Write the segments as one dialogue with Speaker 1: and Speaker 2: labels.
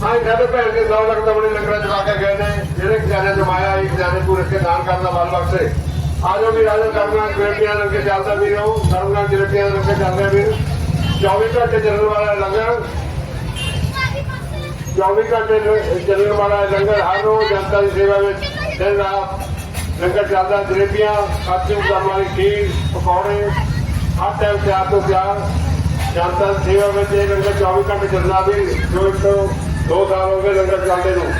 Speaker 1: ਸਾਈਂ ਸਾਡੇ ਭੈਣ ਦੇ ਸੌ ਲੱਖ ਦਾ ਬੜੇ ਲੰਗਰਾਂ ਚਲਾ ਕੇ ਗਏ ਨੇ, ਜਿਹੜੇ ਖਜ਼ਾਨੇ ਜਮਾਇਆ ਇੱਕ ਖਜ਼ਾਨੇ ਪੂਰੇ ਕੇ ਦਾਨ ਕਰਦਾ ਬਲ ਬਖਸ਼ੇ। ਆਜੋ ਵੀ ਰਾਜਾ ਕਰਨਾ ਜਲੇਬੀਆਂ ਲੰਗੇ ਚੱਲਦਾ ਵੀ ਰਹੋ ਕਰਨਾ ਜਲੇਬੀਆਂ ਲੰਗੇ ਚੱਲਦੇ ਵੀ 24 ਘੰਟੇ ਚੱਲਣ ਵਾਲਾ ਲੰਗਰ। 24 ਘੰਟੇ ਚੱਲਣ ਵਾਲਾ ਲੰਗਰ, ਹਰ ਰੋਜ਼ ਜਨਤਾ ਦੀ ਸੇਵਾ ਵਿੱਚ ਦਿਨ ਰਾਤ ਲੰਗਰ ਚੱਲਦਾ, ਜਲੇਬੀਆਂ ਕਾਚੂ ਵਾਲੀ ਖੀਰ, ਪਕੌੜੇ, ਹਰ ਟਾਈਮ ਤਿਆਰ ਤੋਂ ਤਿਆਰ। ਜਨਤਾ ਦੀ ਸੇਵਾ ਵਿੱਚ ਇਹ ਲੰਗਰ 24 ਘੰਟੇ ਚੱਲਣਾ ਵੀ ਜੋ ਇੱਕ ਤੋਂ ਦੋ ਸਾਲ ਹੋ ਗਏ ਲੰਗਰ ਚੱਲਦੇ ਨੂੰ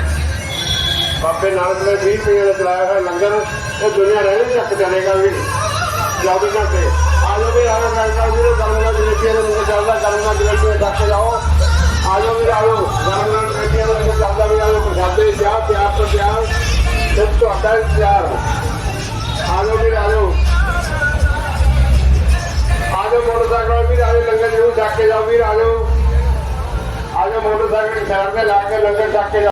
Speaker 1: ਬਾਬੇ ਨਾਨਕ ਨੇ 20 ਰੁਪਏ ਦਾ ਚਲਾਇਆ ਹੋਇਆ ਲੰਗਰ ਉਹ ਦੁਨੀਆ ਰਹਿਣੇ ਤੱਕ ਚੱਲੇਗਾ ਵੀ 24 ਘੰਟੇ ਆਜੋ ਵੀ ਆਜੋ ਮੈਂ ਵੀਰੇ ਗਰਮਾ ਜਲੇਬੀਆਂ ਦਾ ਲੰਗਰ ਚੱਲਦਾ ਗਰਮਾ ਜਲੇਬੀਆਂ ਤੱਕ ਜਾਓ ਆਜੋ ਵੀ ਆਜੋ ਗਰਮਾ ਜਲੇਬੀਆਂ ਦਾ ਲੰਗਰ ਚੱਲਦਾ ਵੀ ਆਜੋ ਪ੍ਰਸ਼ਾਦੇ ਚਾਹ ਪਿਆਰ ਤੋਂ ਪਿਆਰ ਤੇ ਤੁਹਾਡਾ ਇੰਤਜ਼ਾਰ ਆਜੋ ਵੀ ਆਜੋ ਆਜੋ ਮੋਟਰਸਾਈਕਲ ਵੀ ਆਜੋ ਲੰਗਰ ਜ਼ਰੂਰ ਚੱਕ ਕੇ ਜਾਓ ਵੀ ਆਜੋ ਆਜੋ ਮੋਟਰਸਾਈਕਲ ਸਾਈਡ ਤੇ ਲਾ ਕੇ ਲੰਗਰ ਚੱਕ ਕੇ ਜਾਓ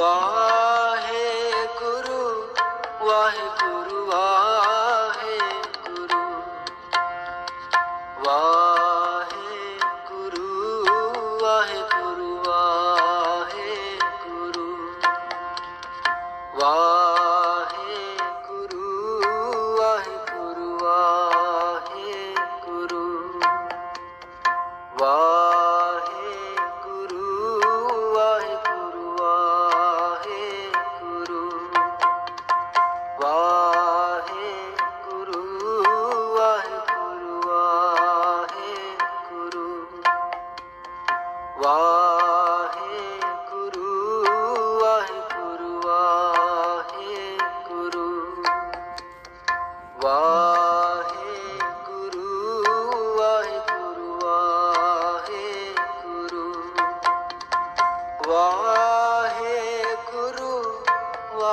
Speaker 2: ਵਾਹਿਗੁਰੂ ਵਾਹਿਗੁਰੂ।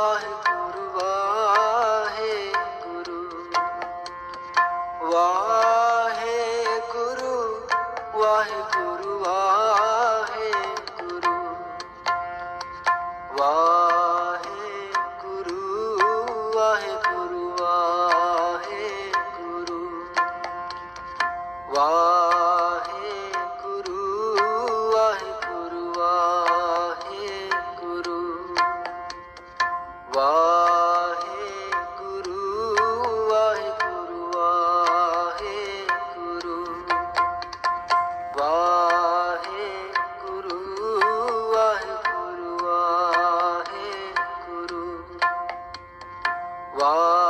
Speaker 2: Allah Wow.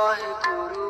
Speaker 2: জয় গুরু।